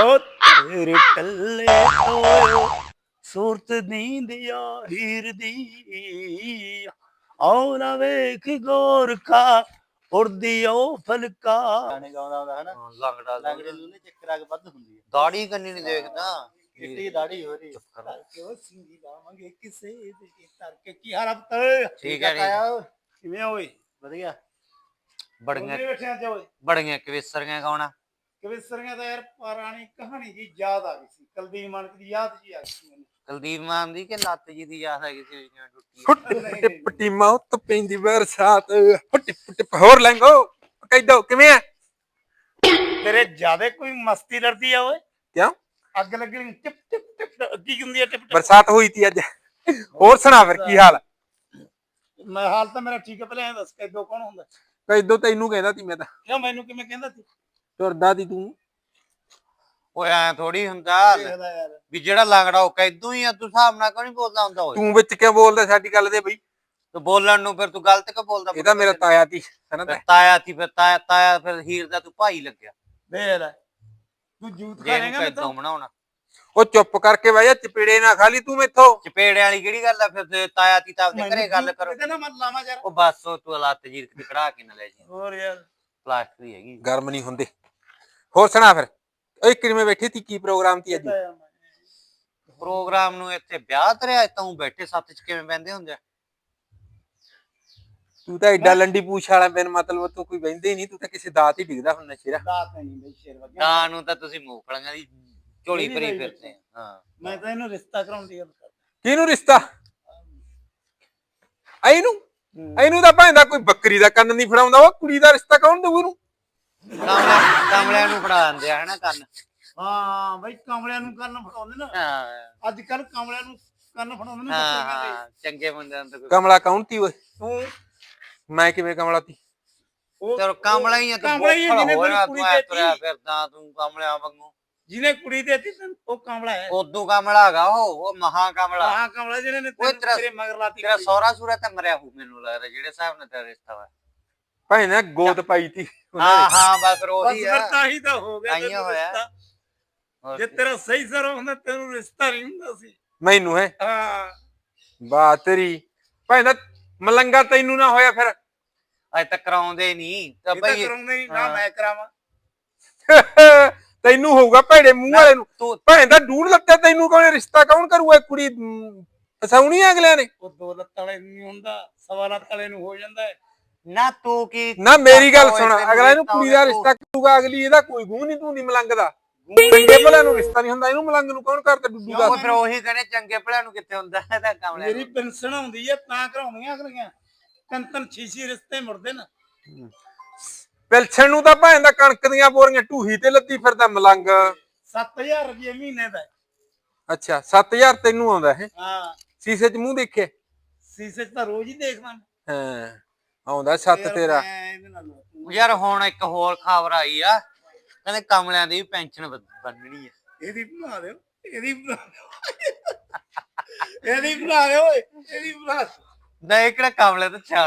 ਓ ਤੇਰੇ ਕੱਲੇ ਤੋਂ ਸੂਰਤ ਨੀਂਦਿਆ ਹੀਰ ਦੀ ਆਉ ਨਾ ਵੇਖ ਗੋਰਖਾ ਉੜਦੀ ਓ ਫਲਕਾ। ਗਾਣੇ ਗਾਉਂਦਾ ਹੁੰਦਾ ਹਨਾ? ਲੰਗੜਾ ਲੰਗੜੇ। ਨੂੰ ਨੇ ਚੱਕਰ ਆ ਕੇ ਵੱਧ ਹੁੰਦੀ ਹੈ। ਦਾੜੀ ਕੰਨੀ ਨਹੀਂ ਦੇਖਦਾ। ਕਿੱਡੀ ਦਾੜੀ ਹੋ ਰਹੀ ਕਿਉਂ ਸਿੰਗੀ ਲਾਵਾਂਗੇ ਕਿਸੇ ਦੇ ਤਰ ਕੇ ਕੀ ਹਾਲ ਪੁੱਤ? ਠੀਕ ਹੈ ਜੀ। ਕਿਵੇਂ ਆ ਓਏ? ਵਧੀਆ। ਬੜੀਆਂ ਬੜੀਆਂ ਕਵੇਸਰੀਆਂ ਗਾਉਣਾ। ਕਵਿਸਰੀਆਂ ਦਾ ਯਾਰ ਪੁਰਾਣੀ ਕਹਾਣੀ ਜੀ ਯਾਦ ਆ ਗਈ ਸੀ। ਕੁਲਦੀਪ ਮਾਨਕ ਦੀ ਯਾਦ ਜੀ ਆ ਗਈ ਸੀ ਮੈਨੂੰ। ਕੁਲਦੀਪ ਮਾਨ ਦੀ ਕਿ ਲੱਤ ਜੀ ਦੀ ਯਾਦ ਹੈਗੀ ਸੀ ਜਿਵੇਂ ਟੁੱਟੀ ਹੈ। ਫੁੱਟ ਟਿਪ ਟੀਮਾ ਉੱਤ ਪੈਂਦੀ ਬਰਸਾਤ ਫੁੱਟ ਟਿਪ ਹੋਰ ਲੈਂਗੋ ਕਹਿਦੋ ਕਿਵੇਂ ਆ? ਤੇਰੇ ਜਿਆਦੇ ਕੋਈ ਮਸਤੀ ਲੜਦੀ ਆ ਓਏ। ਕਿਉਂ? ਅੱਗ ਲੱਗਣੀ ਟਿਪ ਟਿਪ ਟਿਪ ਅੱਗੀ ਹੁੰਦੀ ਆ ਟਿਪ ਟਿਪ। ਬਰਸਾਤ ਹੋਈ ਤੀ ਅੱਜ। ਹੋਰ ਸੁਣਾ ਫਿਰ ਕੀ ਹਾਲ? ਮੈਂ ਹਾਲ ਤਾਂ ਮੇਰਾ ਠੀਕ ਹੈ ਪਹਿਲਾਂ ਇਹ ਦੱਸ ਕਿਦੋਂ ਕੌਣ ਹੁੰਦਾ? ਕਹਿਦੋ ਤੈਨੂੰ ਕਹਿੰਦਾ ਤੀ ਮੈਂ ਤਾਂ। ਕਿਉਂ ਮੈਨੂੰ ਕਿਵੇਂ ਕਹਿੰਦਾ ਸੀ ਤੁਰਦਾ ਤੀ ਤੂੰ। ਓਏ ਐ ਥੋੜੀ ਹੁੰਦਾ ਦੇਖਦਾ ਯਾਰ। ਵੀ ਜਿਹੜਾ ਲੰਗੜਾ ਉਹ ਕੈਦੂ ਹੀ ਆ ਤੂੰ ਹਿਸਾਬ ਨਾਲ ਕਿਉਂ ਨਹੀਂ ਬੋਲਦਾ ਹੁੰਦਾ ਓਏ? ਤੂੰ ਵਿੱਚ ਕਿਉਂ ਬੋਲਦਾ ਸਾਡੀ ਗੱਲ ਦੇ ਬਈ? ਤੂੰ ਬੋਲਣ ਨੂੰ ਫਿਰ ਤੂੰ ਗਲਤ ਕਿਉਂ ਬੋਲਦਾ ਇਹ ਤਾਂ ਮੇਰਾ ਤਾਇਆ ਤੀ ਹਨਾ ਫਿਰ ਤਾਂ ਤਾਇਆ ਸੀ ਫਿਰ ਤਾਇਆ ਤਾਇਆ ਫਿਰ ਹੀਰ ਦਾ ਤੂੰ ਭਾਈ ਲੱਗਿਆ। ਦੇਖ ਲੈ ਤੂੰ ਜੂਤ ਜੇ ਨੂੰ ਖਾਏਗਾ ਕੈਦੋਂ ਬਣਾਉਣਾ ਉਹ ਚੁੱਪ ਕਰਕੇ ਬਹਿ ਜਾ ਚਪੇੜੇ ਨਾ ਖਾਲੀ ਤੂੰ ਮੈਥੋਂ। ਚਪੇੜੇ ਵਾਲੀ ਕਿਹੜੀ ਗੱਲ ਆ ਫਿਰ ਤੇ ਤਾਇਆ ਤੀ ਤਾਂ ਆਪਦੇ ਘਰੇ ਗੱਲ ਕਰੋ। ਇਹਦੇ ਨਾਲ ਮਨ ਲਾਵਾਂ ਯਾਰ। ਉਹ ਬਸ ਉਹ ਤੂੰ ਲੱਤ ਜੀ ਦੀ ਕਢਾ ਕੇ ਨਾ ਲੈ ਜੀ। ਹੋਰ ਯਾਰ। ਪਲਾਸਟਿਕ ਦੀ ਹੈਗੀ। ਗਰਮ ਨਹੀਂ ਹੁੰਦੇ। ਹੋਰ ਸੁਣਾ ਫਿਰ। ਓਏ ਕਿਵੇਂ ਬੈਠੀ ਤੀ ਕੀ ਪ੍ਰੋਗਰਾਮ ਤੀ ਅੱਜ? ਪ੍ਰੋਗਰਾਮ ਨੂੰ ਇੱਥੇ ਵਿਆਹ ਤਰਿਆ ਤੂੰ ਬੈਠੇ ਸੱਤ ਚ ਕਿਵੇਂ ਬੈੰਦੇ ਹੁੰਦੇ ਆ? ਤੂੰ ਤਾਂ ਐਡਾ ਲੰਡੀ ਪੂਛ ਵਾਲਾ ਬਿਨ ਮਤਲਬ ਤੂੰ ਕੋਈ ਬਹਿੰਦੇ ਹੀ ਨਹੀਂ ਤੂੰ ਤਾਂ ਕਿਸੇ ਦਾਤ ਹੀ ਡਿੱਗਦਾ ਹੁੰਦਾ ਸ਼ੇਰਾ ਦਾਤ ਨਹੀਂ ਬਈ ਸ਼ੇਰ ਵਗਿਆ ਤਾਂ ਨੂੰ ਤਾਂ ਤੁਸੀਂ ਮੂੰਗਫਲੀਆਂ ਦੀ ਝੋਲੀ ਇਹਦੀ ਭਰੀ ਲਈ ਫਿਰਦੇ ਆ। ਹਾਂ। ਮੈਂ ਤਾਂ ਇਹਨੂੰ ਰਿਸ਼ਤਾ ਕਰਾਉਣ ਦੀ ਗੱਲ ਕਰਦਾ। ਕਿਹਨੂੰ ਰਿਸ਼ਤਾ? ਇਹਨੂੰ ਇਹਨੂੰ ਤਾਂ ਭਾਂਦਾ ਕੋਈ ਬੱਕਰੀ ਦਾ ਕੰਨ ਨਹੀਂ ਫੜਾਉਂਦਾ ਉਹ ਕੁੜੀ ਦਾ ਰਿਸ਼ਤਾ ਕੌਣ ਦਊ ਇਹਨੂੰ? ਕਮਲਿਆਂ ਕਮਲਿਆਂ ਨੂੰ ਫੜਾ ਦਿੰਦੇ ਆ ਹਨਾ ਕੰਨ? ਹਾਂ ਬਈ ਕਮਲਿਆਂ ਨੂੰ ਕੰਨ ਫੜਾਉਂਦੇ ਨਾ। ਹਾਂ। ਅੱਜ ਕੱਲ ਕਮਲਿਆਂ ਨੂੰ ਕੰਨ ਫੜਾਉਂਦੇ ਨੇ ਹਾਂ ਚੰਗੇ ਬੰਦਿਆਂ ਨੂੰ ਤਾਂ ਕੋਈ- ਕਮਲਾ ਕੌਣ ਤੀ ਓਏ? ਤੂੰ? ਮੈਂ ਕਿਵੇਂ ਕਮਲਾ ਤੀ? ਉਹ ਚਲੋ ਕਮਲਾ ਹੀ ਆ ਤੂੰ ਕਮਲਾ ਹੀ ਆ, ਜਿਹਨੇ ਹੋਇਆ, ਕੁੜੀ ਤੂੰ ਐ ਦੇਤੀ। ਤੁਰਿਆ ਫਿਰਦਾ ਤੂੰ ਕਮਲਿਆਂ ਵਾਂਗੂ। ਜਿਹਨੇ ਕੁੜੀ ਦੇਤੀ ਤੈਨੂੰ ਉਹ ਕਮਲਾ ਹੈ। ਉਦੋਂ ਕਮਲਾ ਹੈਗਾ ਉਹ ਉਹ ਮਹਾ ਕਮਲਾ। ਹਾਂ ਕਮਲਾ ਜਿਹਨੇ ਨੇ ਓਏ ਤੇਰਾ- ਤੇਰੇ ਮਗਰ ਲਾਤੀ ਤੇਰਾ ਸਹੁਰਾ ਸੂਰਾ ਤਾਂ ਮਰਿਆ ਹੂ ਮੈਨੂੰ ਲੱਗਦਾ ਜਿਹੜੇ ਹਿਸਾਬ ਨਾਲ ਤੇਰਾ ਰਿਸ਼ਤਾ ਹੋਇਆ। ਭਾਂਦਾ ਗੋਦ ਪਾਈ ਤੀ ਹਾਂ ਨੇ। ਹਾਂ ਬਸ ਬਸ ਉਹੀ ਆ ਫਿਰ ਤਾਂ ਹੀ ਤਾਂ ਹੋ ਗਿਆ ਤੈਨੂੰ ਹੋਇਆ। ਜੇ ਤੇਰਾ ਸਹੀ ਸਰ ਹੁੰਦਾ ਤੈਨੂੰ ਰਿਸ਼ਤਾ ਨਹੀਂ ਹੁੰਦਾ ਸੀ। ਮੈਨੂੰ ਹੈ। ਹਾਂ। ਬਾ ਤੇਰੀ। ਭਾਂਦਾ ਮਲੰਗਾ ਤੈਨੂੰ ਨਾ ਹੋਇਆ ਫਿਰ। ਅਜੇ ਤੱਕ ਕਰਾਉਂਦੇ ਨਹੀਂ। ਤਾਂ ਬਈ ਕਰਾਉਂਦੇ ਨਹੀਂ ਨਾ। ਮੈਂ ਕਰਾਵਾਂ। ਤੈਨੂੰ ਹੋਊਗਾ ਭੈੜੇ ਮੂੰਹ ਵਾਲੇ ਨੂੰ। ਤੂੰ ਭਾਂਦਾ ਡੂੜ ਲੱਤੇ ਤੈਨੂੰ ਕੌਣ ਰਿਸ਼ਤਾ ਕੌਣ ਕਰੂਗਾ ਕੁੜੀ ਫਸਾਉਣੀ ਆ ਅਗਲਿਆਂ ਨੇ। ਉਹ ਦੋ ਲੱਤ ਵਾਲੇ ਨੂੰ ਨਹੀਂ ਹੁੰਦਾ ਸਵਾ ਲੱਤ ਵਾਲੇ ਨੂੰ ਹੋ ਜਾਂਦਾ ਹੈ। ਨਾ ਤੂੰ ਕੀ ਨਾ ਮੇਰੀ ਗੱਲ ਸੁਣ ਅਗਲਾ ਇਹਨੂੰ ਕੁੜੀ ਦਾ ਰਿਸ਼ਤਾ ਕਰੂਗਾ ਅਗਲੀ ਇਹਦਾ ਕੋਈ ਗੂੰ ਨਹੀਂ ਤੂੰ ਨਹੀਂ ਮਲੰਗ ਦਾ ਚੰਗੇ ਭਲਿਆਂ ਨੂੰ ਰਿਸ਼ਤਾ ਨਹੀਂ ਹੁੰਦਾ ਇਹਨੂੰ ਮਲੰਗ ਨੂੰ ਕੌਣ ਕਰਦਾ ਡੁੱਡੂ ਦਾ ਉਹ ਫਿਰ ਉਹੀ ਕਹਿੰਦੇ ਚੰਗੇ ਭਲਿਆਂ ਨੂੰ ਕਿੱਥੇ ਹੁੰਦਾ ਇਹਦਾ ਕਮਲਿਆਂ ਮੇਰੀ ਨੂੰ? ਪੈਨਸ਼ਨ ਆਉਂਦੀ ਹੈ ਤਾਂ ਕਰਾਉਂਦੀਆਂ ਅਗਲੀਆਂ। ਤਿੰਨ ਤਿੰਨ ਛੇ ਛੇ ਰਿਸ਼ਤੇ ਮੁੜਦੇ ਨਾ। ਪਿਲਛਣ ਨੂੰ ਤਾਂ ਭਾਂ ਦਾ ਕਣਕ ਦੀਆਂ ਬੋਰੀਆਂ ਢੂਹੀ ਤੇ ਲੱਤੀ ਫਿਰਦਾ ਮਲੰਗ। 7000 ਰੁਪਏ ਮਹੀਨੇ ਦਾ। ਅੱਛਾ 7000 ਤੈਨੂੰ ਆਉਂਦਾ ਹੈ ਹਾਂ। ਸੀਸੇ 'ਚ ਮੂੰਹ ਦੇਖੇ? ਸੀਸੇ 'ਚ ਤਾਂ ਰੋਜ਼ ਹੀ ਦੇਖਦਾ। ਹਾਂ। ਆਉਂਦਾ ਸੱਤ ਯਾਰ ਤੇਰਾ। ਯਾਰ ਹੁਣ ਇੱਕ ਹੋਰ ਖਬਰ ਆਈ ਆ ਕਹਿੰਦੇ ਕਮਲਿਆਂ ਦੀ ਵੀ ਪੈਨਸ਼ਨ ਬੰਨਣੀ ਆ। ਇਹਦੀ ਬਣਾ ਦਿਓ ਇਹਦੀ ਬਣਾ ਦਿਓ। ਇਹਦੀ ਬਣਾ ਦਿਓ ਓਏ ਇਹਦੀ ਬਣਾ। ਨਹੀਂ ਕਿਹੜਾ ਕਮਲੇ ਤੇ ਛਾਣ